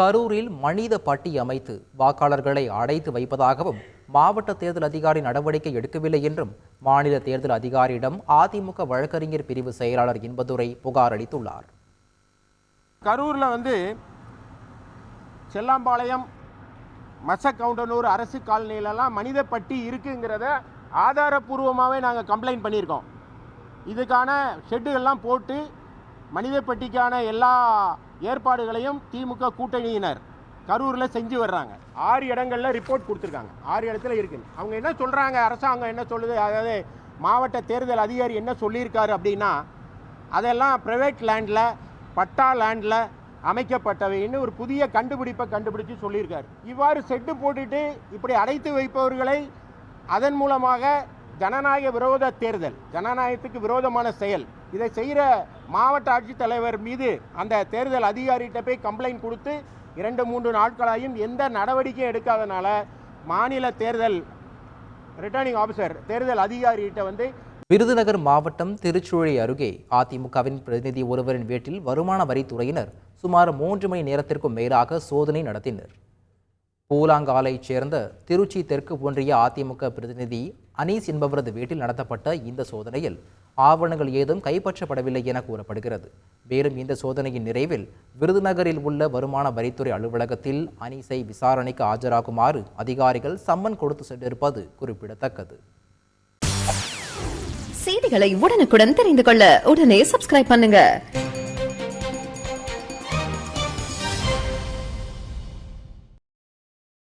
கரூரில் மனித பட்டி அமைத்து வாக்காளர்களை அடைத்து வைப்பதாகவும் மாவட்ட தேர்தல் அதிகாரி நடவடிக்கை எடுக்கவில்லை என்றும் மாநில தேர்தல் அதிகாரியிடம் அதிமுக வழக்கறிஞர் பிரிவு செயலாளர் இன்பதுரை புகார் அளித்துள்ளார். கரூரில் வந்து செல்லாம்பாளையம் மசக்கவுண்டனூர் அரசு காலனிலலாம் மனித பட்டி இருக்குங்கிறத ஆதாரப்பூர்வமாகவே நாங்கள் கம்ப்ளைண்ட் பண்ணியிருக்கோம். இதுக்கான ஷெட்டுகள்லாம் போட்டு மனிதப்பட்டிக்கான எல்லா ஏற்பாடுகளையும் திமுக கூட்டணியினர் கரூரில் செஞ்சு வர்றாங்க. ஆறு இடங்களில் ரிப்போர்ட் கொடுத்துருக்காங்க. ஆறு இடத்துல இருக்குது அவங்க என்ன சொல்கிறாங்க அரசாங்கம் என்ன சொல்லுது? அதாவது மாவட்ட தேர்தல் அதிகாரி என்ன சொல்லியிருக்காரு அப்படின்னா அதெல்லாம் ப்ரைவேட் லேண்டில் பட்டா லேண்டில் அமைக்கப்பட்டவைன்னு ஒரு புதிய கண்டுபிடிப்பை கண்டுபிடிச்சு சொல்லியிருக்காரு. இவ்வாறு செட்டு போட்டுட்டு இப்படி அடைத்து வைப்பவர்களை அதன் மூலமாக ஜனநாயக விரோத தேர்தல் ஜனநாயகத்துக்கு விரோதமான செயல். இதை செய்கிற மாவட்ட ஆட்சித்தலைவர் மீது அந்த தேர்தல் அதிகாரிகிட்ட போய் கம்ப்ளைண்ட் கொடுத்து இரண்டு மூன்று நாட்களாயும் எந்த நடவடிக்கையும் எடுக்காதனால மாநில தேர்தல் ரிட்டர்னிங் ஆஃபீஸர் தேர்தல் அதிகாரிகிட்ட வந்து விருதுநகர் மாவட்டம் திருச்சுழி அருகே அதிமுகவின் பிரதிநிதி ஒருவரின் வீட்டில் வருமான வரித்துறையினர் சுமார் மூன்று மணி நேரத்திற்கும் மேலாக சோதனை நடத்தினர். பூலாங்காலைச் சேர்ந்த திருச்சி தெற்கு ஒன்றிய அதிமுக பிரதிநிதி அனீஸ் என்பவரது வீட்டில் நடத்தப்பட்ட இந்த சோதனையில் ஆவணங்கள் ஏதும் கைப்பற்றப்படவில்லை என கூறப்படுகிறது. மேலும் இந்த சோதனையின் நிறைவில் விருதுநகரில் உள்ள வருமான வரித்துறை அலுவலகத்தில் அனீஸை விசாரணைக்கு ஆஜராகுமாறு அதிகாரிகள் சம்மன் கொடுத்து சென்றிருப்பது குறிப்பிடத்தக்கது. செய்திகளை உடனுக்குடன் தெரிந்து கொள்ள உடனே சப்ஸ்கிரைப் பண்ணுங்க.